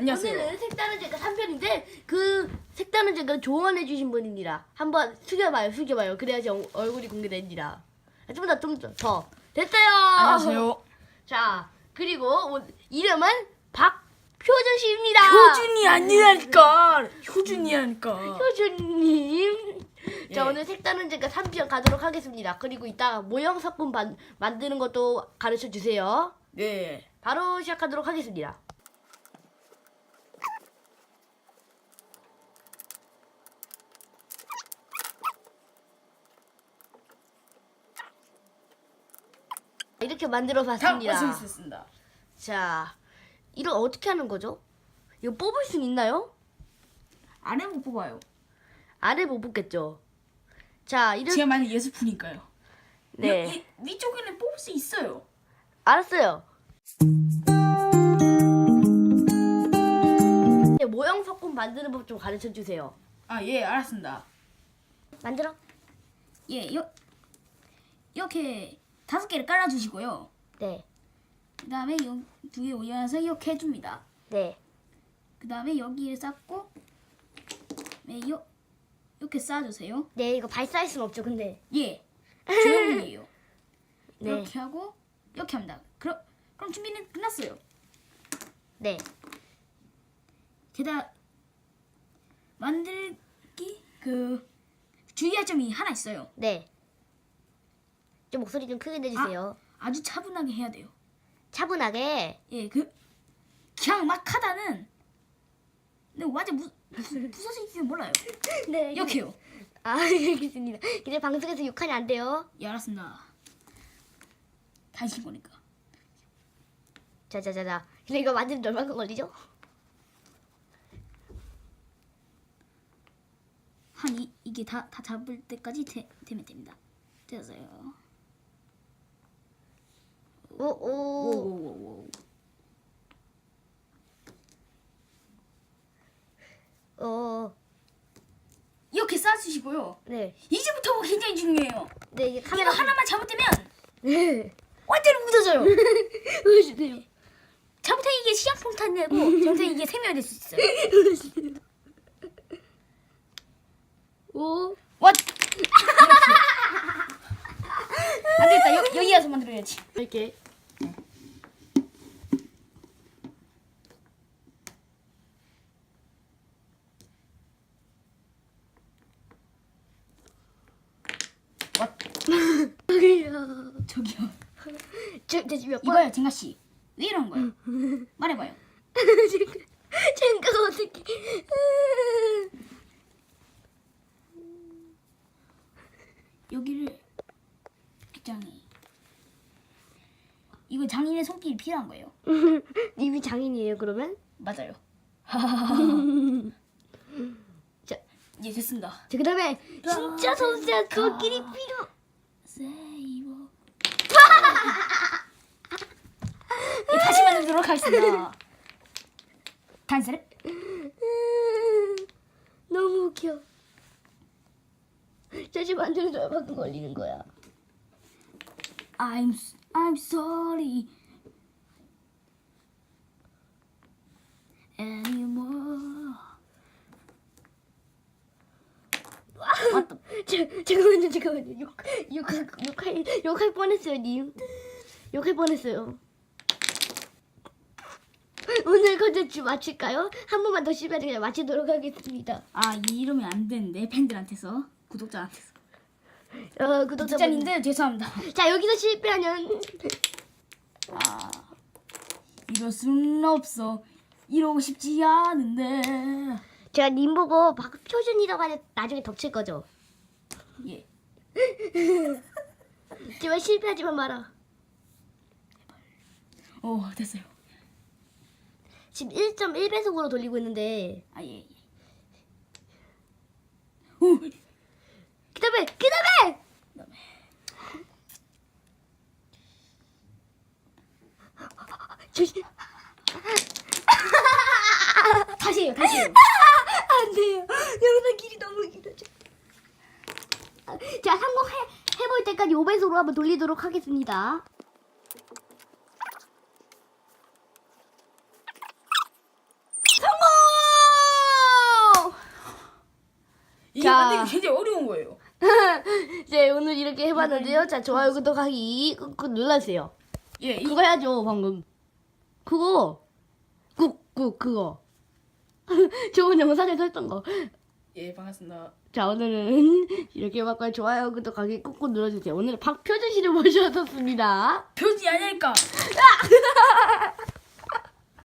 안녕하세요. 오늘은 색다른 제가 3편인데 그 색다른 제가 조언해주신 분입니다. 한번 숙여봐요, 숙여봐요. 그래야지 얼- 얼굴이 공개됩니다. 좀 더, 좀 더. 더. 됐어요. 안녕하세요. 자, 그리고 오- 이름은 박효준 씨입니다. 효준이 아니라니까. 효준이라니까. 효준님. 자, 예. 오늘 색다른 제가 3편 가도록 하겠습니다. 그리고 이따가 모형 석분 반- 만드는 것도 가르쳐 주세요. 네. 바로 시작하도록 하겠습니다. 이렇게 만들어 다 봤습니다. 완성했습니다. 자, 이거 어떻게 하는 거죠? 이거 뽑을 수 있나요? 아래 못 뽑아요. 아래 못 뽑겠죠. 자, 이렇게 제가 많이 예술품이니까요. 네. 이, 위쪽에는 뽑을 수 있어요. 알았어요. 네, 모형 석군 만드는 법 좀 가르쳐 주세요. 아, 예, 알았습니다. 만들어? 예, 요, 이렇게 다섯 개를 깔아주시고요. 네. 그 다음에 두 개 올려서 이렇게 해줍니다. 네. 그 다음에 여기에 쌓고, 네, 요, 이렇게 쌓아주세요. 네, 이거 발사할 순 없죠, 근데. 예, 조형물이에요. 네. 이렇게 하고, 이렇게 합니다. 그럼, 그럼 준비는 끝났어요. 네. 게다가 만들기 그 주의할 점이 하나 있어요. 네. 좀 목소리 좀 크게 내주세요. 아주 차분하게 해야 돼요. 차분하게. 예, 그 그냥 막 하다는 근데 완전 무, 부- 부서질지는 몰라요. 네. 이렇게요. 아, 알겠습니다. 근데 방송에서 욕하면 안 돼요. 예, 알았습니다. 당신 거니까. 자, 자, 자, 자. 근데 이거 만드는데 얼마나 걸리죠? 한 이, 이게 다, 다 잡을 때까지 되, 되면 됩니다. 됐어요. 오, 오. 오오오오. 어, 이렇게 쌓아주시고요. 네. 이제부터가 굉장히 중요해요. 네, 이게 이거 카메라. 하나만 잘못되면 네. 완전히 묻어져요. 보여주세요. 잘못하면 이게 시장폭탄 되고 잘못하면 이게 생명이 될수 있어요. 오. 왓! 안 되겠다. 여, 여기 가서 만들어야지. 이렇게. 저기요. 저기요. 저, 저 지금 몇 번? 이거요, 쟁가 씨. 왜 이런 거예요? 말해봐요. 생각 어떻게? 여기를 장이. 이거 장인의 손길이 필요한 거예요. 이미 장인이에요 그러면? 맞아요. 자, 이제 됐습니다. 자 그다음에 진짜 선수야 그끼리 필요. 세이버. 예, 다시 만들도록 하겠습니다. 단사를 음, 너무 웃겨. 다시 만드는 데 얼마큼 걸리는 거야? I'm I'm sorry anymore. 맞다. 자, 잠깐만요, 잠깐만요. 욕, 욕, 욕할, 욕할 뻔했어요, 님. 욕할 뻔했어요. 오늘 컨텐츠 마칠까요? 한 번만 더 실패하지 그냥 마치도록 하겠습니다. 아 이러면 안 되는데 팬들한테서 구독자한테서 어, 구독자분. 구독자님들 죄송합니다. 자, 여기서 실패하면 아 이럴 수는 없어. 이러고 싶지 않은데. 제가 님 보고 박표준이라고 하면 나중에 덮칠 거죠. 예. 제발 실패하지만 마라. 오 됐어요. 지금 1.1배속으로 돌리고 있는데 아 예. 예. 오 그다음에 그다음에 그다음에. 조심. 다시 해요 다시 해요. 안 돼요. 영상 길이 너무 길어져. 자, 성공해 해볼 때까지 5배속으로 한번 돌리도록 하겠습니다. 아, 근데 이게 굉장히 어려운 거예요. 이제 오늘 이렇게 해봤는데요. 자, 좋아요, 구독하기 꾹꾹 눌러주세요. 예, 이, 그거 해야죠, 방금. 그거. 꾹꾹, 그거. 좋은 영상에서 했던 거. 예, 반갑습니다. 자, 오늘은 이렇게 해봤고요. 좋아요, 구독하기 꾹꾹 눌러주세요. 오늘은 박표준 씨를 모셔왔습니다. 표지 아닐까?